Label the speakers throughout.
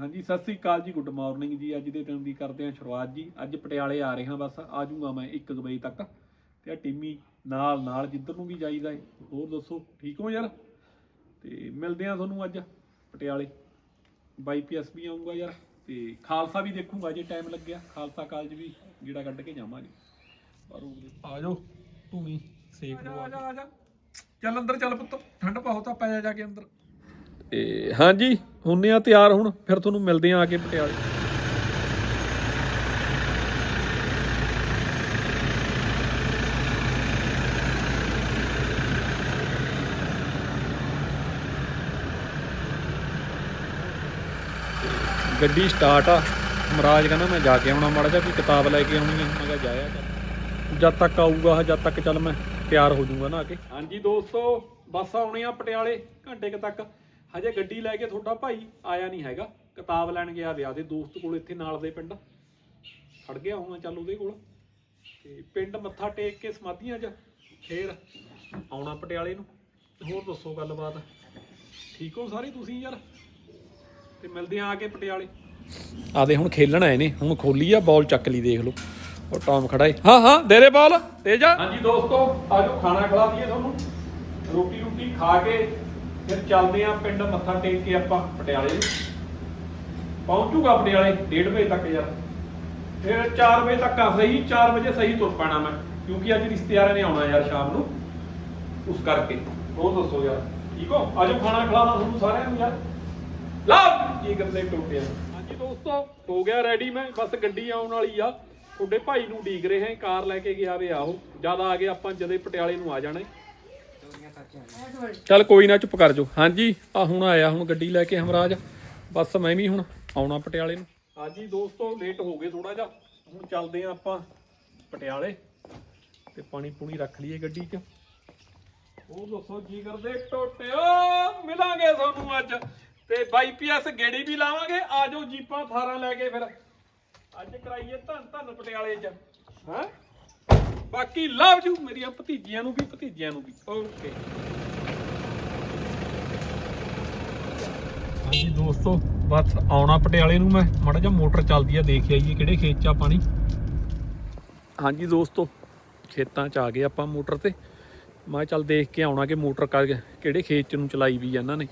Speaker 1: ਹਾਂਜੀ, ਸਤਿ ਸ੍ਰੀ ਅਕਾਲ ਜੀ, good morning ਜੀ। ਅੱਜ ਦੇ ਦਿਨ ਦੀ ਕਰਦੇ ਹਾਂ ਸ਼ੁਰੂਆਤ ਜੀ। ਅੱਜ ਪਟਿਆਲੇ ਆ ਰਹੇ ਹਾਂ ਬਸ, ਆ ਜਾਊਂਗਾ ਮੈਂ 1 ਵਜੇ ਤੱਕ। ਤੇ ਆ ਟਿੰਮੀ ਨਾਲ ਨਾਲ ਜਿੱਧਰ ਨੂੰ ਵੀ ਜਾਈਦਾ ਏ, ਹੋਰ ਦੱਸੋ, ਠੀਕ ਹੋ ਯਾਰ? ਤੇ ਮਿਲਦੇ ਹਾਂ ਤੁਹਾਨੂੰ ਅੱਜ ਪਟਿਆਲੇ। ਬਾਈ ਪੀਐਸ ਵੀ ਆਉਂਗਾ ਯਾਰ। ਤੇ ਖਾਲਸਾ ਵੀ ਦੇਖੂਗਾ ਜੇ ਟਾਈਮ ਲੱਗਿਆ। ਖਾਲਸਾ ਕਾਲਜ ਵੀ ਜਿਹੜਾ ਕੱਢ ਕੇ ਜਾਵਾਂਗੇ। ਪਰ ਆ ਜਾਓ ਧੂਣੀ ਸੇਕ ਲਵਾ ਆ ਜਾ ਚੱਲ ਅੰਦਰ ਚੱਲ ਪੁੱਤ, ਠੰਡ ਬਹੁਤ ਆ, ਪੈ ਜਾ ਜਾ ਕੇ ਅੰਦਰ। ਤੇ ਹਾਂਜੀ, ਹੁੰਨੇ ਆ ਤਿਆਰ ਹੁਣ, ਫਿਰ ਤੁਹਾਨੂੰ ਮਿਲਦੇ ਆ ਆ ਕੇ ਪਟਿਆਲੇ। ਗੱਡੀ ਸਟਾਰਟ ਆ। ਮਹਾਰਾਜ ਕਹਿੰਦਾ ਮੈਂ ਜਾ ਕੇ ਆਉਣਾ ਮਾੜਾ ਜਿਹਾ, ਕੋਈ ਕਿਤਾਬ ਲੈ ਕੇ ਆਉਣੀ ਹੈ ਮੈਂ ਕਿਹਾ ਜਾਇਆ ਚੱਲ ਜਦ ਤੱਕ ਆਊਗਾ ਜਦ ਤੱਕ ਚੱਲ ਮੈਂ ਤਿਆਰ ਹੋ ਜਾਊਗਾ ਨਾ ਆ ਕੇ। ਹਾਂਜੀ ਦੋਸਤੋ, ਬੱਸ ਆਉਣੀ ਆ ਪਟਿਆਲੇ, ਘੰਟੇ ਕੁ ਤੱਕ। ਹਜੇ ਗੱਡੀ ਲੈ ਕੇ ਤੁਹਾਡਾ ਭਾਈ ਆਇਆ ਨਹੀਂ ਹੈਗਾ। ਕਿਤਾਬ ਲੈਣ ਗਿਆ ਵਿਆਹ ਦੇ ਦੋਸਤ ਕੋਲ ਇੱਥੇ ਨਾਲ ਦੇ ਪਿੰਡ। ਖੜ ਗਿਆ ਹੁਣ ਚੱਲ ਉਹਦੇ ਕੋਲ। ਤੇ ਪਿੰਡ ਮੱਥਾ ਟੇਕ ਕੇ ਸਮਾਧੀਆਂ 'ਚ ਫੇਰ ਆਉਣਾ ਪਟਿਆਲੇ ਨੂੰ। ਹੋਰ ਦੱਸੋ ਗੱਲਬਾਤ। ਠੀਕ ਹੋ ਸਾਰੇ ਤੁਸੀਂ ਯਾਰ? ਤੇ ਮਿਲਦੇ ਆ ਆ ਕੇ ਪਟਿਆਲੇ। ਆਦੇ ਹੁਣ ਖੇਲਣ ਆਏ ਨੇ। ਹੁਣ ਖੋਲੀ ਆ ਬਾਲ ਚੱਕ ਲਈ ਦੇਖ ਲਓ। ਉਹ ਟਾਮ ਖੜਾ ਏ। ਹਾਂ ਹਾਂ ਦੇ ਦੇ ਬਾਲ ਤੇ ਜਾ ਹਾਂਜੀ ਦੋਸਤੋ ਆਜੋ ਖਾਣਾ ਖਿਲਾ ਦਈਏ ਤੁਹਾਨੂੰ। ਰੋਟੀ ਰੋਟੀ ਖਾ ਕੇ ਫਿਰ ਚੱਲਦੇ ਆ ਪਿੰਡ ਮੱਥਾ ਟੇਕ ਕੇ ਆਪਾਂ ਪਟਿਆਲੇ ਪਹੁੰਚੂਗਾ ਪਟਿਆਲੇ 1:30 ਵਜੇ ਤੱਕ ਯਾਰ। ਫਿਰ 4 ਵਜੇ ਤੱਕ ਆ ਸਹੀ 4 ਵਜੇ ਸਹੀ ਤੁਰ ਪੈਣਾ ਮੈਂ, ਕਿਉਂਕਿ ਅੱਜ ਰਿਸ਼ਤੇਦਾਰਾਂ ਨੇ ਆਉਣਾ ਯਾਰ ਸ਼ਾਮ ਨੂੰ। ਉਸ ਕਰਕੇ। ਹੋਰ ਦੱਸੋ ਯਾਰ, ਠੀਕ ਹੋ? ਅੱਜ ਖਾਣਾ ਖਿਲਾਉਣਾ ਤੁਹਾਨੂੰ ਸਾਰਿਆਂ ਨੂੰ ਯਾਰ। ਲਵ ਕੀ ਕਰਦੇ ਟੋਟਿਆ। ਹਾਂਜੀ ਦੋਸਤੋ, ਹੋ ਗਿਆ ਰੈਡੀ ਮੈਂ, ਬਸ ਗੱਡੀ ਆਉਣ ਵਾਲੀ ਆ। ਤੁਹਾਡੇ ਭਾਈ ਨੂੰ ਡੀਕ ਰਹੇ ਕਾਰ ਲੈ ਕੇ ਗਿਆ ਵੇ ਆਹੋ। ਜਦ ਆ ਗਏ, ਆਪਾਂ ਜਦੇ ਪਟਿਆਲੇ ਨੂੰ ਆ ਜਾਣਾ ਚੱਲ ਕੋਈ ਨਾ ਚੁੱਪ ਕਰ ਜਾਓ। ਹਾਂਜੀ ਆ ਹੁਣ ਆਇਆ, ਹੁਣ ਗੱਡੀ ਲੈ ਕੇ ਹਮਰਾਜ। ਬਸ ਮੈਂ ਵੀ ਹੁਣ ਆਉਣਾ ਪਟਿਆਲੇ ਨੂੰ। ਹਾਂਜੀ ਦੋਸਤੋ ਲੇਟ ਹੋ ਗਏ ਥੋੜਾ ਜਿਹਾ। ਹੁਣ ਚੱਲਦੇ ਆ ਆਪਾਂ ਪਟਿਆਲੇ ਤੇ ਪਾਣੀ ਪੂਣੀ ਰੱਖ ਲਈਏ ਗੱਡੀ 'ਚ। ਉਹ ਦੱਸੋ, ਕੀ ਕਰਦੇ? ਟੋਟਿਓ, ਮਿਲਾਂਗੇ ਤੁਹਾਨੂੰ ਅੱਜ। ਤੇ ਬਾਈ ਗੇੜੀ ਵੀ ਲਾਵਾਂਗੇ। ਆਜੋ ਜੀਪਾਂ, ਥਾਰਾਂ ਲੈ ਕੇ ਫਿਰ। ਅੱਜ ਕਰਾਈਏ ਧੰਨ ਧੰਨ ਪਟਿਆਲੇ 'ਚ। ਹਾਂ? ਬਾਕੀ ਲਵ ਯੂ ਮੇਰੀਆਂ ਭਤੀਜੀਆਂ ਨੂੰ ਵੀ, ਭਤੀਜਿਆਂ ਨੂੰ ਵੀ। ਓਕੇ ਹਾਂਜੀ ਦੋਸਤੋ, ਬਸ ਆਉਣਾ ਪਟਿਆਲੇ ਨੂੰ ਮੈਂ। ਮਾੜਾ ਜਿਹਾ ਮੋਟਰ ਚੱਲਦੀ ਆ, ਦੇਖ ਆਈਏ ਕਿਹੜੇ ਖੇਤ 'ਚ ਆ ਪਾਣੀ। ਹਾਂਜੀ ਦੋਸਤੋ, ਖੇਤਾਂ 'ਚ ਆ ਗਏ ਆਪਾਂ ਮੋਟਰ ਤੇ। ਮੈਂ ਚੱਲ ਦੇਖ ਕੇ ਆਉਣਾ ਕਿ ਮੋਟਰ ਕਰ ਕਿਹੜੇ ਖੇਤ 'ਚ ਨੂੰ ਚਲਾਈ ਵੀ ਇਹਨਾਂ ਨੇ।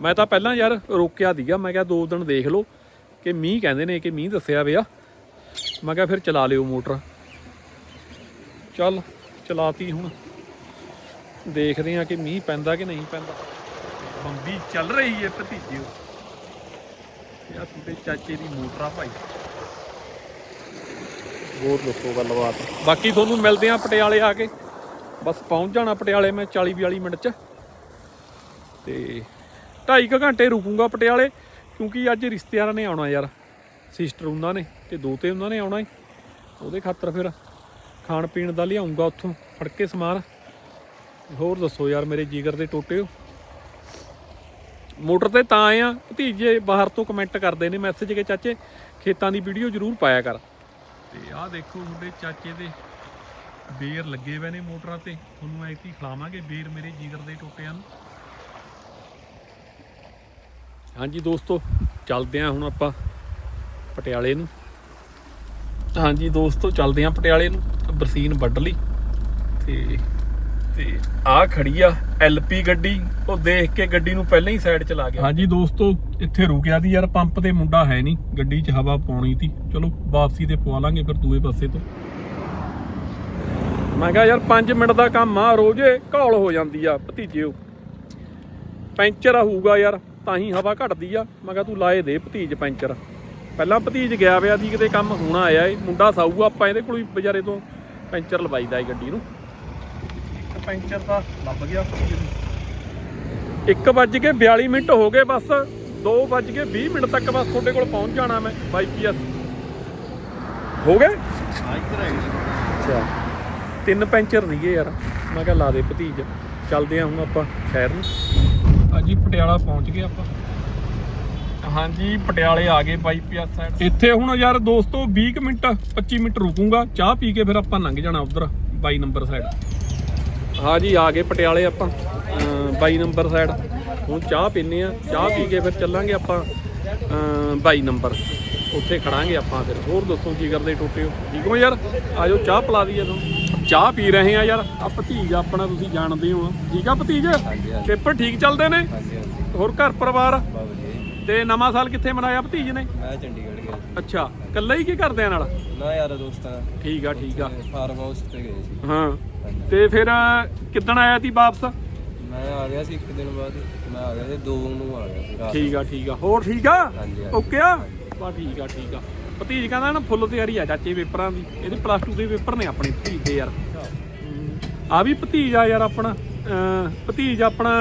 Speaker 1: ਮੈਂ ਤਾਂ ਪਹਿਲਾਂ ਯਾਰ ਰੋਕਿਆ ਦੀਗਾ ਮੈਂ ਕਿਹਾ ਦੋ ਦਿਨ ਦੇਖ ਲਓ ਕਿ ਮੀਂਹ ਕਹਿੰਦੇ ਨੇ ਕਿ ਮੀਂਹ ਦੱਸਿਆ ਪਿਆ। ਮੈਂ ਕਿਹਾ ਫਿਰ ਚਲਾ ਲਿਓ ਮੋਟਰ। ਚੱਲ ਚਲਾਤੀ ਹੁਣ। ਦੇਖਦੇ ਆ ਕਿ ਮੀਂਹ ਪੈਂਦਾ ਕਿ ਨਹੀਂ ਪੈਂਦਾ। ਬੰਬੀ ਚੱਲ ਰਹੀ ਹੈ ਭਤੀਜਿਓ ਯਾ ਤੁਹਾਡੇ ਚਾਚੇ ਦੀ ਮੋਟਰ ਭਾਈ। ਹੋਰ ਦੱਸੋ ਗੱਲਬਾਤ। ਬਾਕੀ ਤੁਹਾਨੂੰ ਮਿਲਦੇ ਆ ਪਟਿਆਲੇ ਆ ਕੇ। ਬਸ ਪਹੁੰਚ ਜਾਣਾ ਪਟਿਆਲੇ ਮੈਂ 40 42 ਮਿੰਟ ਚ। ਤੇ 2.5 ਘੰਟੇ ਰੁਕੂੰਗਾ ਪਟਿਆਲੇ ਕਿਉਂਕਿ ਅੱਜ ਰਿਸ਼ਤੇਦਾਰਾਂ ਨੇ ਆਉਣਾ ਯਾਰ। ਸਿਸਟਰ ਉਹਨਾਂ ਨੇ ਤੇ ਦੋ ਤੇ ਉਹਨਾਂ ਨੇ ਆਉਣਾ ਉਹਦੇ ਖਾਤਰ ਫਿਰ ਖਾਣ ਪੀਣ ਦਾ ਲਿਆਉਂਗਾ ਉੱਥੋਂ, ਫੜ ਕੇ ਸਮਾਨ। ਹੋਰ ਦੱਸੋ ਯਾਰ, ਮੇਰੇ ਜੀਗਰ ਦੇ ਟੋਟੇ। ਮੋਟਰ ਤੇ ਤਾਂ ਆਏ ਆ, ਭਤੀਜੇ ਬਾਹਰ ਤੋਂ ਕਮੈਂਟ ਕਰਦੇ ਨੇ ਮੈਸੇਜ ਕੇ ਚਾਚੇ, ਖੇਤਾਂ ਦੀ ਵੀਡੀਓ ਜ਼ਰੂਰ ਪਾਇਆ ਕਰ। ਤੇ ਆਹ ਦੇਖੋ ਤੁਹਾਡੇ ਚਾਚੇ ਦੇ ਬੇਰ ਲੱਗੇ ਹੋਏ ਨੇ ਮੋਟਰਾਂ ਤੇ। ਤੁਹਾਨੂੰ ਐਤੀ ਖਿਲਾਵਾਂਗੇ ਬੇਰ ਮੇਰੇ ਜੀਗਰ ਦੇ ਟੋਟਿਆਂ ਨੂੰ। ਹਾਂਜੀ ਦੋਸਤੋ, ਚੱਲਦੇ ਆਂ ਹੁਣ ਆਪਾਂ ਪਟਿਆਲੇ ਨੂੰ। ਹਾਂਜੀ ਦੋਸਤੋ ਚੱਲਦੇ ਆਂ ਪਟਿਆਲੇ ਨੂੰ ਬਰਸੀਨ ਵੱਢ ਲਈ। ਤੇ ਤੇ ਆ ਖੜੀ ਆ ਐਲਪੀ ਗੱਡੀ ਉਹ ਦੇਖ ਕੇ ਗੱਡੀ ਨੂੰ ਪਹਿਲਾਂ ਹੀ ਸਾਈਡ ਚਲਾ ਗਿਆ। ਹਾਂਜੀ ਦੋਸਤੋ ਇੱਥੇ ਰੁਕਿਆ ਦੀ ਯਾਰ ਪੰਪ ਤੇ ਮੁੰਡਾ ਹੈ ਨਹੀਂ ਗੱਡੀ 'ਚ ਹਵਾ ਪਾਉਣੀ ਸੀ। ਚਲੋ ਵਾਪਸੀ ਤੇ ਪਵਾ ਲਾਂਗੇ ਫਿਰ ਦੂਏ ਪਾਸੇ ਤੋਂ। ਮੈਂ ਕਿਹਾ ਯਾਰ 5 ਮਿੰਟ ਦਾ ਕੰਮ ਆ ਰੋਜ਼ੇ ਘੌਲ ਹੋ ਜਾਂਦੀ ਆ ਭਤੀਜਿਓ ਪੈਂਚਰ ਹੋਊਗਾ ਯਾਰ ਤਾਂ ਹੀ ਹਵਾ ਘਟਦੀ ਆ। ਮੈਂ ਕਿਹਾ ਤੂੰ ਲਾਏ ਦੇ ਭਤੀਜ ਪੈਂਚਰ। ਪਹਿਲਾਂ ਭਤੀਜ ਗਿਆ ਪਿਆ ਦੀ ਕਿਤੇ ਕੰਮ ਹੋਣਾ ਆਇਆ ਏ ਮੁੰਡਾ ਸਾਊਗਾ ਆਪਾਂ ਇਹਦੇ ਕੋਲ ਹੀ ਵਿਚਾਰੇ ਤੋਂ ਪੈਂਚਰ ਲਵਾਈਦਾ ਏ ਗੱਡੀ ਨੂੰ। ਇੱਕ ਪੈਂਚਰ ਤਾਂ ਲੱਭ ਗਿਆ ਭਤੀਜ ਨੂੰ। 1 ਵੱਜ ਕੇ 42 ਮਿੰਟ ਹੋ ਗਏ ਬਸ 2 ਵੱਜ ਕੇ 20 ਮਿੰਟ ਤੱਕ ਬਸ ਤੁਹਾਡੇ ਕੋਲ ਪਹੁੰਚ ਜਾਣਾ ਮੈਂ ਬਾਈ ਪੀਐਸ ਹੋ ਗਏ। ਅੱਛਾ। ਤਿੰਨ ਪੈਂਚਰ ਸੀਗੇ ਯਾਰ ਮੈਂ ਕਿਹਾ ਲਾ ਦੇ ਭਤੀਜ। ਚੱਲਦੇ ਆ ਹੁਣ ਆਪਾਂ ਸ਼ਹਿਰ ਨੂੰ। ਹਾਂਜੀ ਪਟਿਆਲਾ ਪਹੁੰਚ ਗਏ ਆਪਾਂ। ਹਾਂਜੀ ਪਟਿਆਲੇ ਆ ਗਏ ਬਾਈ ਪਿਆ ਸਾਈਡ ਇੱਥੇ ਹੁਣ ਯਾਰ ਦੋਸਤੋ 20 ਕੁ ਮਿੰਟ 25 ਮਿੰਟ ਰੁਕੂੰਗਾ। ਚਾਹ ਪੀ ਕੇ ਫਿਰ ਆਪਾਂ ਲੰਘ ਜਾਣਾ ਉਧਰ 22 ਨੰਬਰ ਸਾਈਡ ਹਾਂਜੀ ਆ ਗਏ ਪਟਿਆਲੇ ਆਪਾਂ 22 ਨੰਬਰ ਸਾਈਡ ਹੁਣ ਚਾਹ ਪੀਨੇ ਆ ਚਾਹ ਪੀ ਕੇ ਫਿਰ ਚੱਲਾਂਗੇ ਆਪਾਂ 22 ਨੰਬਰ। ਉੱਥੇ ਖੜਾਂਗੇ ਆਪਾਂ ਫਿਰ। ਹੋਰ ਦੱਸੋ ਕੀ ਕਰਦੇ ਟੋਟੇ ਹੋ? ਠੀਕ ਹੋ ਯਾਰ? ਆਜੋ ਚਾਹ ਪਿਲਾ ਦਈਏ ਤੁਹਾਨੂੰ। ਚਾਹ ਪੀ ਰਹੇ ਆ ਯਾਰ। ਆ ਭਤੀਜ ਆਪਣਾ ਤੁਸੀਂ ਜਾਣਦੇ ਹੋ। ਠੀਕ ਆ ਭਤੀਜ? ਪੇਪਰ ਠੀਕ ਚੱਲਦੇ ਨੇ? ਹੋਰ ਘਰ ਪਰਿਵਾਰ? ਤੇ ਨਵਾਂ ਸਾਲ ਕਿੱਥੇ ਮਨਾਇਆ ਭਤੀਜ ਨੇ?
Speaker 2: ਮੈਂ ਚੰਡੀਗੜ੍ਹ ਗਿਆ ਸੀ।
Speaker 1: ਅੱਛਾ ਇਕੱਲਾ ਹੀ ਕੀ ਕਰਦੇ ਆ ਨਾਲ?
Speaker 2: ਨਾ ਯਾਰ ਦੋਸਤਾਂ। ਨਾਲ
Speaker 1: ਠੀਕ ਆ ਠੀਕ ਆ।
Speaker 2: ਫਾਰਮ ਹਾਊਸ ਤੇ ਗਏ ਸੀ।
Speaker 1: ਹਾਂ। ਤੇ ਫਿਰ ਕਿੱਦਣ ਆਇਆ ਤੀ ਵਾਪਸ?
Speaker 2: ਮੈਂ ਆ ਗਿਆ ਸੀ ਇੱਕ ਦਿਨ ਬਾਅਦ। ਹੀ। ਮੈਂ ਆ ਗਿਆ ਸੀ ਦੋ ਨੂੰ ਆ ਗਿਆ ਸੀ ਰਾਤ
Speaker 1: ਠੀਕ ਆ ਠੀਕ ਆ। ਹੋਰ ਠੀਕ ਆ?
Speaker 2: ਹਾਂਜੀ, ਹਾਂਜੀ।
Speaker 1: ਓਕੇ ਆ? ਬਾ ਠੀਕ ਆ ਠੀਕ ਆ। ਭਤੀਜ ਕਹਿੰਦਾ ਨਾ ਫੁੱਲ ਤਿਆਰੀ ਆ ਚਾਚੇ ਪੇਪਰਾਂ ਦੀ। ਇਹਦੇ ਪਲੱਸ 2 ਦੇ ਪੇਪਰ ਨੇ ਆਪਣੇ ਭਤੀਜ ਦੇ ਯਾਰ ਆ ਵੀ ਭਤੀਜ ਆ ਯਾਰ ਆਪਣਾ। ਅਮ ਭਤੀਜ ਆਪਣਾ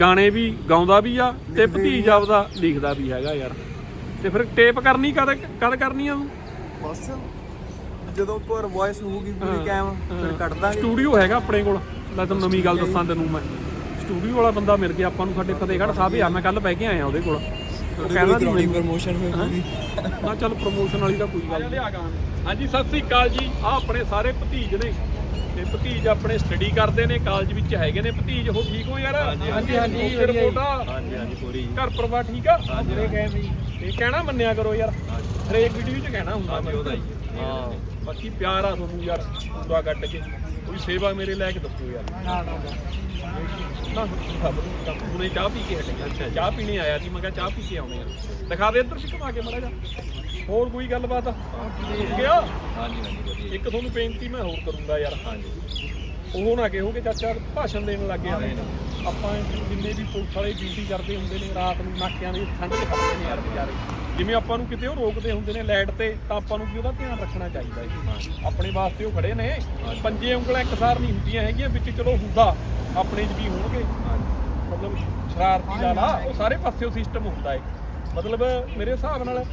Speaker 1: ਗਾਣੇ ਵੀ ਗਾਉਂਦਾ ਵੀ ਆ ਤੇ ਭਤੀਜ ਆਪਦਾ ਲਿਖਦਾ ਵੀ ਹੈਗਾ ਯਾਰ। ਤੇ ਫਿਰ ਟੇਪ ਕਰਨੀ ਕਦ ਕਦ ਕਰਨੀ ਆ ਤੂੰ?
Speaker 2: ਬਸ ਜਦੋਂ ਪਰ ਵੌਇਸ ਹੋਊਗੀ ਪੂਰੀ ਕੈਮ ਫਿਰ ਕੱਢ ਦਾਂਗੇ।
Speaker 1: ਸਟੂਡੀਓ ਹੈਗਾ ਆਪਣੇ ਕੋਲ। ਲੈ ਤੈਨੂੰ ਨਵੀਂ ਗੱਲ ਦੱਸਾਂ ਤੈਨੂੰ ਮੈਂ। ਸਟੂਡੀਓ ਵਾਲਾ ਬੰਦਾ ਮਿਲ ਗਿਆ ਆਪਾਂ ਨੂੰ ਸਾਡੇ ਫਤਿਹਗੜ੍ਹ ਸਾਹਿਬ ਹੀ ਆ। ਮੈਂ ਕੱਲ ਬਹਿ ਕੇ ਆਇਆ ਉਹਦੇ ਕੋਲ। ਉਹ ਕਹਿੰਦਾ ਸੀ ਮੈਨੂੰ।
Speaker 2: ਪ੍ਰੋਮੋਸ਼ਨ ਹੋਈ ਪੂਰੀ।
Speaker 1: ਨਾ ਚੱਲ ਪ੍ਰੋਮੋਸ਼ਨ ਵਾਲੀ ਤਾਂ ਕੋਈ ਗੱਲ ਨਹੀਂ। ਹਾਂਜੀ ਸਤਿ ਸ੍ਰੀ ਅਕਾਲ ਜੀ। ਆ ਆਪਣੇ ਸਾਰੇ ਭਤੀਜ ਨੇ। ਤੇ ਭਤੀਜ ਆਪਣੇ ਸਟੱਡੀ ਕਰਦੇ ਨੇ ਕਾਲਜ ਵਿੱਚ ਹੈਗੇ ਨੇ। ਭਤੀਜ ਉਹ ਠੀਕ ਹੋ ਯਾਰ? ਹਾਂਜੀ ਹਾਂਜੀ
Speaker 2: ਹਾਂਜੀ ਹਾਂਜੀ ਪੂਰੀ
Speaker 1: ਘਰ ਪਰਿਵਾਰ ਠੀਕ ਆ? ਜਿਹੜੇ ਕਹਿੰਦੇ ਇਹ ਕਹਿਣਾ ਮੰਨਿਆ ਕਰੋ ਯਾਰ। ਹਰੇਕ ਵੀਡੀਓ 'ਚ ਕਹਿਣਾ ਹੁੰਦਾ ਮੈਂ ਹਾਂ। ਬਾਕੀ ਪਿਆਰ ਆ ਤੁਹਾਨੂੰ ਯਾਰ ਪੂਰਾ ਕੱਢ ਕੇ। ਕੋਈ ਸੇਵਾ ਮੇਰੇ ਲੈ ਕੇ ਦੱਸੋ ਯਾਰ। ਨਾ ਹੁਣੇ ਚਾਹ ਪੀ ਕੇ ਹਟੇ ਅੱਛਾ ਚਾਹ ਪੀਣੇ ਆਇਆ ਸੀ ਮੈਂ ਕਿਹਾ ਚਾਹ ਪੀ ਕੇ ਆਉਣੇ ਆ। ਦਿਖਾ ਦੇ ਇੱਧਰ ਵੀ ਘੁਮਾ ਕੇ ਮੜਾ ਜਾ ਹੋਰ ਕੋਈ ਗੱਲਬਾਤ? ਗਿਆ?
Speaker 2: ਹਾਂਜੀ ਹਾਂਜੀ ਵਧੀਆ।
Speaker 1: ਇੱਕ ਤੁਹਾਨੂੰ ਬੇਨਤੀ ਮੈਂ ਹੋਰ ਕਰੂੰਗਾ ਯਾਰ। ਹਾਂਜੀ। ਉਹ ਨਾ ਕਹੋ ਕਿ ਚਾਚਾ ਭਾਸ਼ਣ ਦੇਣ ਲੱਗ ਗਿਆ। ਆਪਾਂ ਜਿੰਨੇ ਵੀ ਪੁਲਿਸ ਵਾਲੇ ਡਿਊਟੀ ਕਰਦੇ ਹੁੰਦੇ ਨੇ ਰਾਤ ਨੂੰ ਨਾਕਿਆਂ ਦੀ ਠੰਡ 'ਚ ਖੜਦੇ ਨੇ ਯਾਰ ਵਿਚਾਰੇ। ਜਿਵੇਂ ਆਪਾਂ ਨੂੰ ਕਿਤੇ ਉਹ ਰੋਕਦੇ ਹੁੰਦੇ ਨੇ ਲਾਈਟ ਤੇ ਤਾਂ ਆਪਾਂ ਨੂੰ ਵੀ ਉਹਦਾ ਧਿਆਨ ਰੱਖਣਾ ਚਾਹੀਦਾ ਹੈ। ਆਪਣੇ ਵਾਸਤੇ ਉਹ ਖੜੇ ਨੇ। ਪੰਜੇ ਉਂਗਲਾਂ ਇੱਕਸਾਰ ਨਹੀਂ ਹੁੰਦੀਆਂ ਹੈਗੀਆਂ ਵਿੱਚ ਚਲੋ ਹੁੰਦਾ ਆਪਣੇ 'ਚ ਵੀ ਹੋਣਗੇ। ਮਤਲਬ ਸ਼ਰਾਰਤੀ ਵਾਲਾ ਉਹ ਸਾਰੇ ਪਾਸਿਓਂ ਸਿਸਟਮ ਹੁੰਦਾ ਹੈ। ਮਤਲਬ ਮੇਰੇ ਹਿਸਾਬ ਨਾਲ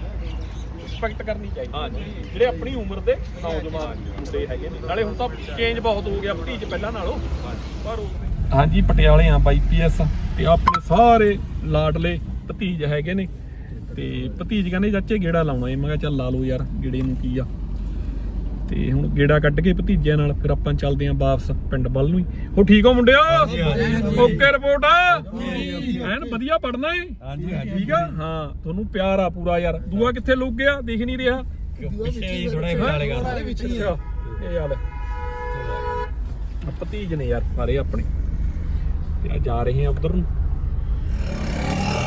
Speaker 1: ਰਿਸਪੈਕਟ ਕਰਨੀ ਚਾਹੀਦੀ ਹੈ। ਜਿਹੜੇ ਆਪਣੀ ਉਮਰ ਦੇ ਨੌਜਵਾਨ ਮੁੰਡੇ ਹੈਗੇ ਨੇ। ਨਾਲੇ ਹੁਣ ਤਾਂ ਚੇਂਜ ਬਹੁਤ ਹੋ ਗਿਆ ਭਤੀਜ ਪਹਿਲਾਂ ਨਾਲੋਂ। ਪਰ ਹਾਂਜੀ ਪਟਿਆਲੇ ਆ ਬਾਈ ਪੀਐਸ ਤੇ ਆਪਣੇ ਸਾਰੇ ਲਾਡਲੇ ਭਤੀਜ ਹੈਗੇ ਨੇ। ਤੇ ਭਤੀਜ ਕਹਿੰਦੇ ਚਾਚੇ ਗੇੜਾ ਲਾਉਣਾ ਏ। ਮੈਂ ਕਿਹਾ ਚੱਲ ਲਾ ਲਓ ਯਾਰ ਗੇੜੇ ਨੂੰ ਕੀ ਆ। ਤੇ ਹੁਣ ਗੇੜਾ ਕੱਢ ਕੇ ਭਤੀਜਿਆਂ ਨਾਲ ਫਿਰ ਆਪਾਂ ਚੱਲਦੇ ਆਂ ਵਾਪਸ ਪਿੰਡ ਵੱਲ ਨੂੰ ਹੀ। ਹੋ ਠੀਕ ਹੋ ਮੁੰਡਿਓ? Okay report. ਐਨ ਵਧੀਆ ਪੜਨਾ ਏ।
Speaker 2: ਹਾਂਜੀ ਹਾਂਜੀ
Speaker 1: ਠੀਕ ਆ? ਹਾਂ ਤੁਹਾਨੂੰ ਪਿਆਰ ਆ ਪੂਰਾ ਯਾਰ। ਦੂਆ ਕਿੱਥੇ ਲੁੱਕ ਗਿਆ? ਦਿਖ ਨਹੀਂ ਰਿਹਾ।
Speaker 2: ਪਿੱਛੇ ਹੀ ਥੋੜਾ ਜਿਹਾ ਵਿਚਾਲੇ ਕਰ
Speaker 1: ਅੱਛਾ ਇਹ ਯਾਰ ਭਤੀਜ ਨੇ ਯਾਰ ਸਾਰੇ ਆਪਣੇ। ਤੇ ਆ ਜਾ ਰਹੇ ਆ ਉਧਰ ਨੂੰ।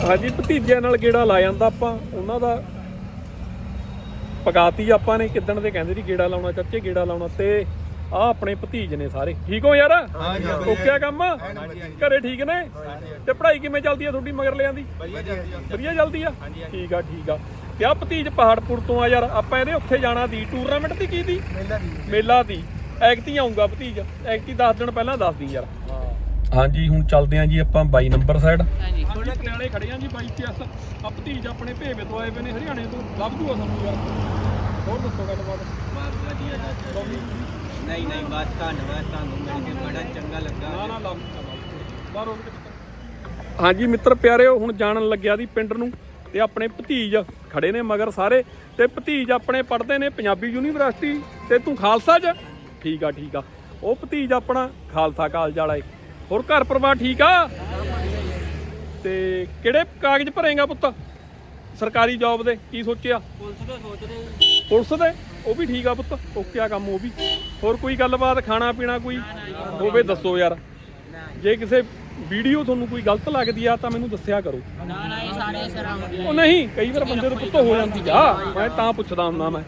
Speaker 1: ਹਾਂਜੀ ਭਤੀਜਿਆਂ ਨਾਲ ਗੇੜਾ ਲਾ ਜਾਂਦਾ ਆਪਾਂ। ਉਹਨਾਂ ਦਾ ਪਗਾਤੀ ਆਪਾਂ ਨੇ ਕਿਦਣ ਦੇ ਕਹਿੰਦੇ ਸੀ ਗੇੜਾ ਲਾਉਣਾ ਚਾਚੇ ਗੇੜਾ ਲਾਉਣਾ ਤੇ ਆ ਆਪਣੇ ਭਤੀਜ ਨੇ ਸਾਰੇ। ਠੀਕ ਹੋ ਯਾਰ। ਓਕੇ ਕੰਮ? ਘਰੇ ਠੀਕ ਨੇ? ਤੇ ਪੜ੍ਹਾਈ ਕਿਵੇਂ ਚੱਲਦੀ ਆ ਤੁਹਾਡੀ ਮਗਰ ਲਿਆਂ ਦੀ ਵਧੀਆ ਚੱਲਦੀ ਆ? ਠੀਕ ਆ ਠੀਕ ਆ। ਤੇ ਆ ਭਤੀਜ ਪਹਾੜਪੁਰ ਤੋਂ ਆ ਯਾਰ ਆਪਾਂ ਇਹਦੇ ਉੱਥੇ ਜਾਣਾ ਦੀ ਟੂਰਨਾਮੈਂਟ ਦੀ ਕੀ ਦੀ? ਮੇਲਾ ਦੀ। ਐਕਟੀ ਆਉਂਗਾ ਭਤੀਜ। ਐਕਟੀ 10 ਦਿਨ ਪਹਿਲਾਂ ਦੱਸਦੀ ਯਾਰ। ਹਾਂਜੀ ਹੁਣ ਚੱਲਦੇ ਆਂ ਜੀ ਆਪਾਂ 22 ਨੰਬਰ ਸਾਈਡ ਹਾਂਜੀ। ਪਟਿਆਲੇ ਖੜੇ ਆਂ ਜੀ 22 ਪੀਐਸ ਆ ਭਤੀਜ ਆਪਣੇ ਭੇਵੇ ਤੋਂ ਆਏ ਪਏ ਨੇ ਹਰਿਆਣੇ ਤੋਂ। ਲੱਭ ਜੂਗਾ ਸਾਨੂੰ ਯਾਰ। ਹੋਰ ਦੱਸੋ ਗੱਲਬਾਤ।
Speaker 2: ਨਹੀਂ ਨਹੀਂ ਬਾਤ ਧੰਨਵਾਦ ਤੁਹਾਨੂੰ ਮਿਲ ਕੇ ਬੜਾ ਚੰਗਾ ਲੱਗਾ।
Speaker 1: ਨਾ ਨਾ ਲੱਭ ਬਾਹਰੋਂ ਹਾਂਜੀ ਮਿੱਤਰ ਪਿਆਰਿਓ ਹੁਣ ਜਾਣਨ ਲੱਗਿਆ ਦੀ ਪਿੰਡ ਨੂੰ ਤੇ ਆਪਣੇ ਭਤੀਜ ਖੜੇ ਨੇ ਮਗਰ ਸਾਰੇ ਤੇ ਭਤੀਜ ਆਪਣੇ ਪੜ੍ਹਦੇ ਨੇ ਪੰਜਾਬੀ ਯੂਨੀਵਰਸਿਟੀ ਤੇ ਤੂੰ ਖਾਲਸਾ ਚ? ਠੀਕ ਆ ਠੀਕ ਆ। ਉਹ ਭਤੀਜ ਆਪਣਾ ਖਾਲਸਾ ਕਾਲਜ ਵਾਲਾ ਏ। ਹੋਰ ਘਰ ਪਰਿਵਾਰ ਠੀਕ ਆ? ਤੇ ਕਿਹੜੇ ਕਾਗਜ਼ ਭਰੇਗਾ ਪੁੱਤ? ਸਰਕਾਰੀ ਜੌਬ ਦੇ ਕੀ ਸੋਚਿਆ?
Speaker 2: ਪੁਲਿਸ ਦਾ ਸੋਚਦੇ
Speaker 1: ਪੁਲਿਸ ਦੇ? ਉਹ ਵੀ ਠੀਕ ਆ ਪੁੱਤ ਓਕੇ ਆ ਕੰਮ ਉਹ ਵੀ। ਹੋਰ ਕੋਈ ਗੱਲਬਾਤ ਖਾਣਾ ਪੀਣਾ ਕੋਈ? ਹੋਵੇ ਦੱਸੋ ਯਾਰ। ਜੇ ਕਿਸੇ ਵੀਡੀਓ ਤੁਹਾਨੂੰ ਕੋਈ ਗਲਤ ਲੱਗਦੀ ਆ ਤਾਂ ਮੈਨੂੰ ਦੱਸਿਆ ਕਰੋ।
Speaker 3: ਨਾ ਨਾ ਇਹ ਸਾਰੇ ਸਰਾਂ
Speaker 1: ਉਹ ਨਹੀਂ ਕਈ ਵਾਰ ਬੰਦੇ ਦੇ ਪੁੱਤ ਹੋ ਜਾਂਦੀ ਆ। ਮੈਂ ਤਾਂ ਪੁੱਛਦਾ ਹੁੰਦਾ ਮੈਂ।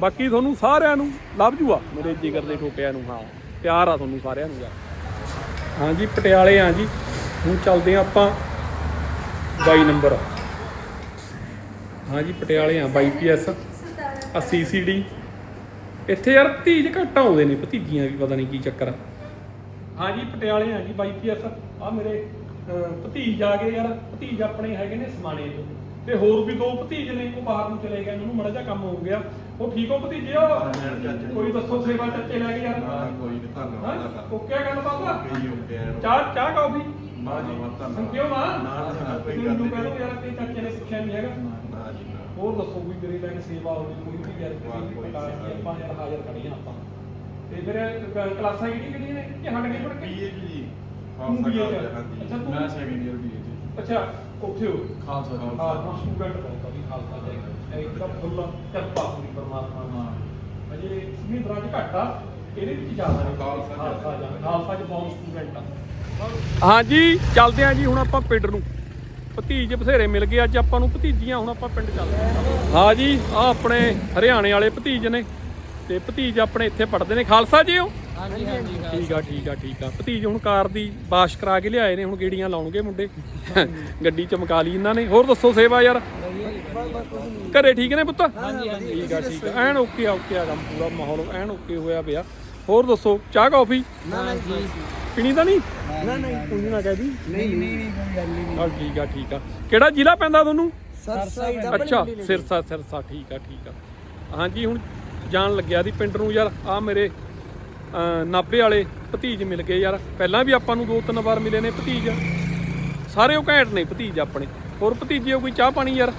Speaker 1: ਬਾਕੀ ਤੁਹਾਨੂੰ ਸਾਰਿਆਂ ਨੂੰ ਲੱਭ ਜੂਆ ਮੇਰੇ ਜਿਗਰ ਦੇ ਟੋਟਿਆਂ ਨੂੰ ਹਾਂ। ਪਿਆਰ ਆ ਤੁਹਾਨੂੰ ਸਾਰਿਆਂ ਨੂੰ ਯਾਰ। ਹਾਂਜੀ, ਪਟਿਆਲੇ ਆ ਜੀ। ਹੁਣ ਚੱਲਦੇ ਆ ਆਪਾਂ 22 ਨੰਬਰ। ਹਾਂਜੀ, ਪਟਿਆਲੇ ਆ 22 ਪੀਐਸ ਆ ਸੀਸੀਡੀ ਇੱਥੇ ਯਾਰ ਭਤੀਜ ਘੱਟ ਆਉਂਦੇ ਨੇ, ਭਤੀਜੀਆਂ ਵੀ, ਪਤਾ ਨਹੀਂ ਕੀ ਚੱਕਰ ਆ। ਹਾਂਜੀ, ਪਟਿਆਲੇ ਆ ਜੀ 22 ਪੀਐਸ ਆ ਮੇਰੇ ਭਤੀਜ ਆ ਗਏ ਯਾਰ। ਭਤੀਜ ਆਪਣੇ ਹੈਗੇ ਨੇ ਸਮਾਣੇ ਤੋਂ। ਤੇ ਹੋਰ ਵੀ ਦੋ ਭਤੀਜ ਨੇ ਉਹ ਬਾਹਰ ਨੂੰ ਚਲੇ ਗਏ ਉਹਨਾਂ ਨੂੰ ਮੜਾ ਜਿਹਾ ਕੰਮ ਹੋ ਗਿਆ। ਉਹ ਠੀਕ ਹੋ ਭਤੀਜਿਓ ਕੋਈ ਦੱਸੋ ਸੇਵਾ ਚੱਚੇ ਲੈ ਕੇ ਯਾਰ
Speaker 4: ਕੋਈ ਨਹੀਂ ਧੰਨਵਾਦ
Speaker 1: ਓਕੇ ਗੱਲ ਬਾਬਾ? ਚਾਹ ਚਾਹ ਕਾਫੀ
Speaker 4: ਨਾ ਜੀ ਧੰਨਵਾਦ
Speaker 1: ਸੰਕਿਓ ਮਾਂ।
Speaker 4: ਨਾ ਜੀ, ਨਾ, ਕੋਈ ਗੱਲ ਨਹੀਂ।
Speaker 1: ਨਹੀਂ ਯਾਰ ਤੇ ਚਾਚੇ ਨੇ ਪੁੱਛਿਆ ਨਹੀਂ ਹੈਗਾ।
Speaker 4: ਨਾ ਜੀ
Speaker 1: ਹੋਰ ਦੱਸੋ ਕੋਈ ਤੇਰੇ ਲਈ ਸੇਵਾ ਹੋਵੇ ਕੋਈ ਵੀ ਯਾਰ
Speaker 4: ਵਾਹ,
Speaker 1: ਕੋਈ
Speaker 4: ਕੋਈ
Speaker 1: ਪ੍ਰਕਾਰ ਦੀ
Speaker 4: ਸੇਵਾ
Speaker 1: ਆਪਾਂ ਯਾਰ ਹਾਜ਼ਰ ਖੜੀਆਂ ਆਪਾਂ। ਤੇ ਫਿਰ ਅਹ, ਕਲਾਸਾਂ ਕਿਹੜੀ ਕਿਹੜੀਆਂ ਨੇ? ਕਿ ਹਟ ਗਏ ਪੜ ਕੇ?
Speaker 4: ਬੀਏ ਜੀ।
Speaker 1: ਤੂੰ
Speaker 4: ਖਾਲਸਾ
Speaker 1: BA
Speaker 4: ਕਾਲਜ
Speaker 1: ਚ?
Speaker 4: ਹਾਂਜੀ।
Speaker 1: ਅੱਛਾ, ਤੂੰ-
Speaker 4: ਮੈਂ ਸੈਕੰਡ ਇਅਰ ਬੀਏ ਜੀ
Speaker 1: ਅੱਛਾ। ਉੱਥੇ ਹੋ
Speaker 2: ਖਾਲਸਾ ਜੀ।
Speaker 1: ਹਾਂ ਸਟੂਡੈਂਟ ਬਹੁਤ ਆ ਵੀ ਖਾਲਸਾ ਜਾਏਗਾ ਇੱਕ ਤਾਂ ਫੁੱਲ ਕਿਰਪਾ ਪੂਰੀ ਪਰਮਾਤਮਾ ਦੀ। ਅਜੇ ਦਰਾਜ ਘੱਟ ਆ ਇਹਦੇ ਵਿੱਚ ਜ਼ਿਆਦਾ ਨੇ।
Speaker 4: ਖਾਲਸਾ
Speaker 1: ਖਾਲਸਾ ਜਾ। ਖਾਲਸਾ ਚ ਬਹੁਤ ਸਟੂਡੈਂਟ ਆ। ਹਾਂਜੀ ਚੱਲਦੇ ਆਂ ਜੀ ਹੁਣ ਆਪਾਂ ਪਿੰਡ ਨੂੰ। ਭਤੀਜ ਬਥੇਰੇ ਮਿਲ ਗਏ ਅੱਜ ਆਪਾਂ ਨੂੰ ਭਤੀਜੀਆਂ ਹੁਣ ਆਪਾਂ ਪਿੰਡ ਚੱਲਦੇ ਹਾਂ। ਹਾਂ ਜੀ ਆ ਆਪਣੇ ਹਰਿਆਣੇ ਵਾਲੇ ਭਤੀਜ ਨੇ। ਤੇ ਭਤੀਜ ਆਪਣੇ ਇੱਥੇ ਪੜਦੇ ਨੇ। ਖਾਲਸਾ ਜੀ ਹੋ
Speaker 2: ਹਾਂਜੀ ਹਾਂਜੀ
Speaker 1: ਠੀਕ ਆ ਠੀਕ ਆ ਠੀਕ ਆ। ਭਤੀਜ ਹੁਣ ਕਾਰ ਦੀ ਬਾਸ਼ ਕਰਾ ਕੇ ਲਿਆਏ ਨੇ ਹੁਣ ਗੇੜੀਆਂ ਲਾਉਣਗੇ ਮੁੰਡੇ। ਗੱਡੀ ਚਮਕਾ ਲਈ ਇਹਨਾਂ ਨੇ। ਹੋਰ ਦੱਸੋ ਸੇਵਾ ਯਾਰ? ਘਰੇ ਠੀਕ ਨੇ ਪੁੱਤ?
Speaker 2: ਹਾਂਜੀ, ਹਾਂਜੀ।
Speaker 1: ਠੀਕ ਆ ਠੀਕ ਆ। ਐਨ ਓਕੇ ਆ ਓਕੇ ਆ ਕੰਮ ਪੂਰਾ ਮਾਹੌਲ ਐਨ ਓਕੇ ਹੋਇਆ ਪਿਆ। ਹੋਰ ਦੱਸੋ ਚਾਹ ਕਾਫੀ?
Speaker 2: ਨਾ ਨਾ ਜੀ।
Speaker 1: ਪੀਣੀ ਤਾਂ ਨਹੀਂ?
Speaker 2: ਨਾ ਨਹੀਂ
Speaker 1: ਕੋਈ ਨਾ ਕਹਿਦੀ
Speaker 2: ਨਹੀਂ ਨਹੀਂ ਨਹੀਂ ਕੋਈ ਗੱਲ ਨਹੀਂ।
Speaker 1: ਹਾਂ ਠੀਕ ਆ ਠੀਕ ਆ। ਕਿਹੜਾ ਜ਼ਿਲ੍ਹਾ ਪੈਂਦਾ ਤੁਹਾਨੂੰ?
Speaker 2: ਸਰਸਾ
Speaker 1: ਅੱਛਾ ਸਿਰਸਾ ਸਿਰਸਾ। ਠੀਕ ਆ ਠੀਕ ਆ। ਹਾਂਜੀ ਹੁਣ ਜਾਣ ਲੱਗਿਆ ਦੀ ਪਿੰਡ ਨੂੰ ਯਾਰ। ਆ ਮੇਰੇ ਨਾਭੇ ਵਾਲੇ ਭਤੀਜ ਮਿਲ ਗਏ ਯਾਰ। ਪਹਿਲਾਂ ਵੀ ਆਪਾਂ ਨੂੰ ਦੋ ਤਿੰਨ ਵਾਰ ਮਿਲੇ ਨੇ ਭਤੀਜ। ਸਾਰੇ ਉਹ ਘੈਂਟ ਨੇ ਭਤੀਜ ਆਪਣੇ। ਹੋਰ ਭਤੀਜੇ ਕੋਈ ਚਾਹ ਪਾਣੀ ਯਾਰ?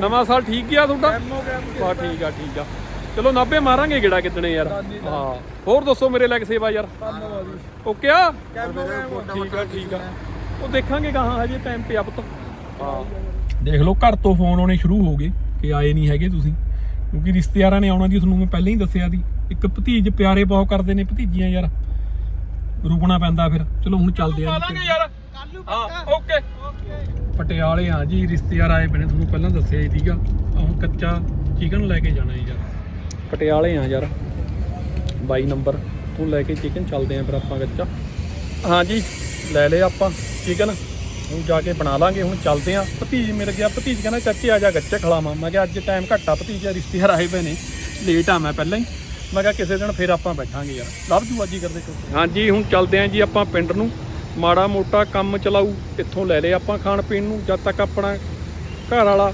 Speaker 1: ਨਵਾਂ ਸਾਲ ਠੀਕ ਗਿਆ ਤੁਹਾਡਾ? ਬਾ ਠੀਕ ਆ ਠੀਕ ਆ। ਚਲੋ ਨਾਭੇ ਮਾਰਾਂਗੇ ਗੇੜਾ ਕਿਦਣੇ ਯਾਰ। ਹਾਂ। ਹੋਰ ਦੱਸੋ ਮੇਰੇ ਲੈ ਕੇ ਸੇਵਾ ਯਾਰ?
Speaker 2: ਧੰਨਵਾਦ ਜੀ
Speaker 1: ਓਕੇ ਆ? ਠੀਕ ਆ ਠੀਕ ਆ। ਉਹ ਦੇਖਾਂਗੇ ਗਾਹਾਂ ਹਜੇ ਟਾਈਮ ਪਿਆ ਪੁੱਤ। ਹਾਂ। ਦੇਖ ਲਓ, ਘਰ ਤੋਂ ਫੋਨ ਆਉਣੇ ਸ਼ੁਰੂ ਹੋ ਗਏ ਕਿ ਆਏ ਨਹੀਂ ਹੈਗੇ ਤੁਸੀਂ। ਕਿਉਂਕਿ ਰਿਸ਼ਤੇਦਾਰਾਂ ਨੇ ਆਉਣਾ ਦੀ ਤੁਹਾਨੂੰ ਮੈਂ ਪਹਿਲਾਂ ਹੀ ਦੱਸਿਆ ਦੀ ਇੱਕ ਭਤੀਜ ਪਿਆਰੇ ਬਹੁਤ ਕਰਦੇ ਨੇ ਭਤੀਜੀਆਂ ਯਾਰ। ਰੁਕਣਾ ਪੈਂਦਾ ਫਿਰ। ਚਲੋ ਹੁਣ ਚੱਲਦੇ ਆਂ ਯਾਰ। ਹਾਂ ਓਕੇ। ਪਟਿਆਲੇ ਆ ਜੀ ਰਿਸ਼ਤੇਦਾਰ ਆਏ ਬਣੇ ਤੁਹਾਨੂੰ ਪਹਿਲਾਂ ਦੱਸਿਆ ਹੀ ਸੀਗਾ। ਆਹ ਹੁਣ ਕੱਚਾ ਚਿਕਨ ਲੈ ਕੇ ਜਾਣਾ ਜੀ ਯਾਰ। ਪਟਿਆਲੇ ਆ ਯਾਰ। 22 ਨੰਬਰ। ਤੋਂ ਲੈ ਕੇ ਚਿਕਨ ਚੱਲਦੇ ਆਂ ਫਿਰ ਆਪਾਂ ਕੱਚਾ। ਹਾਂਜੀ ਲੈ ਲਿਆ ਆਪਾਂ ਚਿਕਨ ਹੁਣ ਜਾ ਕੇ ਬਣਾ ਲਾਂਗੇ ਹੁਣ ਚੱਲਦੇ ਆਂ। ਭਤੀਜ ਮਿਲ ਗਿਆ। ਭਤੀਜ ਕਹਿੰਦਾ ਚਾਚੇ ਆ ਜਾ ਗੱਚੇ ਖਲਾਵਾਂ। ਮੈਂ ਕਿਹਾ ਅੱਜ ਟਾਈਮ ਘੱਟਾ ਭਤੀਜ। ਆ ਰਿਸ਼ਤੇਦਾਰ ਆਏ ਪਏ ਨੇ ਲੇਟ ਆ ਮੈਂ ਪਹਿਲਾਂ ਹੀ। ਮੈਂ ਕਿਹਾ ਕਿਸੇ ਦਿਨ ਫਿਰ ਆਪਾਂ ਬੈਠਾਂਗੇ ਯਾਰ। ਲਵ ਜੂ ਅੱਜ ਹੀ ਕਰਦੇ ਹਾਂਜੀ ਹੁਣ ਚੱਲਦੇ ਆਂ ਜੀ ਆਪਾਂ ਪਿੰਡ ਨੂੰ। ਮਾੜਾ ਮੋਟਾ ਕੰਮ ਚਲਾਊ ਇੱਥੋਂ ਲੈ ਲਏ ਆਪਾਂ ਖਾਣ ਪੀਣ ਨੂੰ ਜਦ ਤੱਕ ਆਪਣਾ ਘਰ ਵਾਲਾ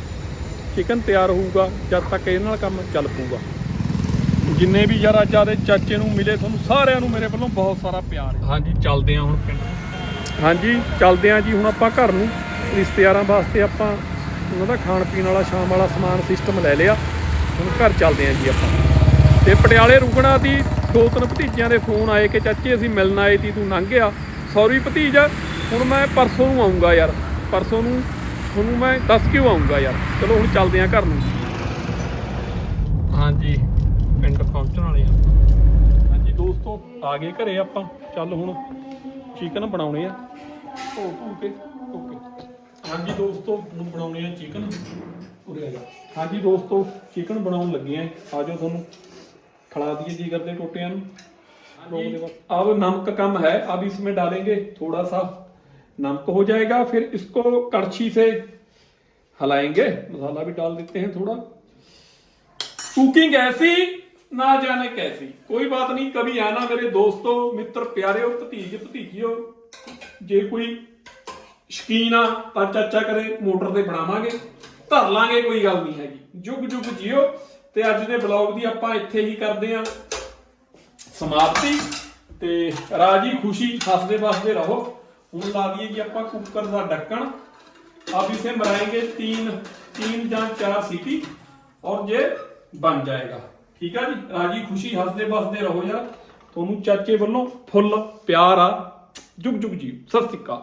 Speaker 1: ਚਿਕਨ ਤਿਆਰ ਹੋਊਗਾ ਜਦ ਤੱਕ ਇਹਦੇ ਨਾਲ ਕੰਮ ਚੱਲ ਪਊਗਾ। ਜਿੰਨੇ ਵੀ ਯਾਰ ਅੱਜ ਆਦੇ ਚਾਚੇ ਨੂੰ ਮਿਲੇ ਤੁਹਾਨੂੰ ਸਾਰਿਆਂ ਨੂੰ ਮੇਰੇ ਵੱਲੋਂ ਬਹੁਤ ਸਾਰਾ ਪਿਆਰ ਹੈ। ਹਾਂਜੀ ਚੱਲਦੇ ਹਾਂ ਹੁਣ ਪਿੰਡ ਹਾਂਜੀ ਚੱਲਦੇ ਹਾਂ ਜੀ ਹੁਣ ਆਪਾਂ ਘਰ ਨੂੰ। ਰਿਸ਼ਤੇਦਾਰਾਂ ਵਾਸਤੇ ਆਪਾਂ ਉਹਨਾਂ ਦਾ ਖਾਣ ਪੀਣ ਵਾਲਾ ਸ਼ਾਮ ਵਾਲਾ ਸਮਾਨ ਸਿਸਟਮ ਲੈ ਲਿਆ। ਹੁਣ ਘਰ ਚੱਲਦੇ ਹਾਂ ਜੀ ਆਪਾਂ। ਤੇ ਪਟਿਆਲੇ ਰੁਕਣਾ ਦੀ ਦੋ ਤਿੰਨ ਭਤੀਜਿਆਂ ਦੇ ਫੋਨ ਆਏ ਕਿ ਚਾਚੇ ਅਸੀਂ ਮਿਲਣ ਆਏ ਸੀ ਤੂੰ ਲੰਘ ਗਿਆ। ਸੌਰੀ ਭਤੀਜ ਹੁਣ ਮੈਂ ਪਰਸੋਂ ਨੂੰ ਆਉਂਗਾ ਯਾਰ। ਪਰਸੋਂ ਨੂੰ ਤੁਹਾਨੂੰ ਮੈਂ ਦੱਸ ਕਿਉਂ ਆਉਂਗਾ ਯਾਰ। ਚਲੋ ਹੁਣ ਚੱਲਦੇ ਹਾਂ ਘਰ ਨੂੰ। ਹਾਂਜੀ ਪਿੰਡ ਪਹੁੰਚਣ ਵਾਲੇ ਆ। ਹਾਂਜੀ ਦੋਸਤੋ ਆ ਗਏ ਘਰੇ ਆਪਾਂ। ਚੱਲ ਹੁਣ ਚਿਕਨ ਬਣਾਉਣੇ ਆ। ਧੋ ਧੂ ਕੇ। ਓਕੇ ਹਾਂਜੀ ਦੋਸਤੋ ਹੁਣ ਬਣਾਉਣੇ ਆ ਚਿਕਨ ਉਰੇ ਆ ਜਾ। ਹਾਂਜੀ ਦੋਸਤੋ ਚਿਕਨ ਬਣਾਉਣ ਲੱਗੇ ਆ। ਆਜੋ ਤੁਹਾਨੂੰ। खिला दिए जी करते टोटियां रोक दे बस। अब नमक कम है अब इसमें डालेंगे थोड़ा सा नमक हो जाएगा फिर इसको कड़छी से हलाएंगे मसाला भी डाल देते हैं थोड़ा कुकिंग ऐसी ना जाने कैसी कोई बात नहीं कभी आना मेरे दोस्तों मित्र प्यारे हो भतीज भतीजियो ਜੇ ਕੋਈ ਸ਼ਕੀਨ ਆ ਤਾਂ ਚਾਚਾ ਕਰੇ ਮੋਟਰ ਤੇ ਬਣਾਵਾਂਗੇ ਧਰ ਲਾਂਗੇ ਕੋਈ ਗੱਲ ਨਹੀਂ ਹੈਗੀ ਜੁਗ ਜੁਗ ਜਿਓ ਤੇ ਅੱਜ ਦੇ ਬਲੌਗ ਦੀ ਆਪਾਂ ਇੱਥੇ ਹੀ ਕਰਦੇ ਆਂ ਸਮਾਪਤੀ ਤੇ ਰਾਜੀ ਖੁਸ਼ੀ ਹੱਸਦੇ ਵਸਦੇ ਰਹੋ ਹੁਣ ਲਾ ਦਈਏ ਜੀ ਆਪਾਂ ਕੁੱਕਰ ਦਾ ਢੱਕਣ अब इसे मराएंगे तीन तीन ਜਾਂ ਚਾਰ ਸੀਟੀ ਔਰ ये ਬਣ ਜਾਏਗਾ ਠੀਕ ਆ ਜੀ ਰਾਜੀ ਖੁਸ਼ੀ ਹੱਸਦੇ ਵਸਦੇ ਰਹੋ ਯਾਰ ਤੁਹਾਨੂੰ ਚਾਚੇ ਵੱਲੋਂ ਫੁੱਲ ਪਿਆਰ ਆ ਜੁਗ ਜੁਗ ਜੀ ਸਤਿ ਸ਼੍ਰੀ ਅਕਾਲ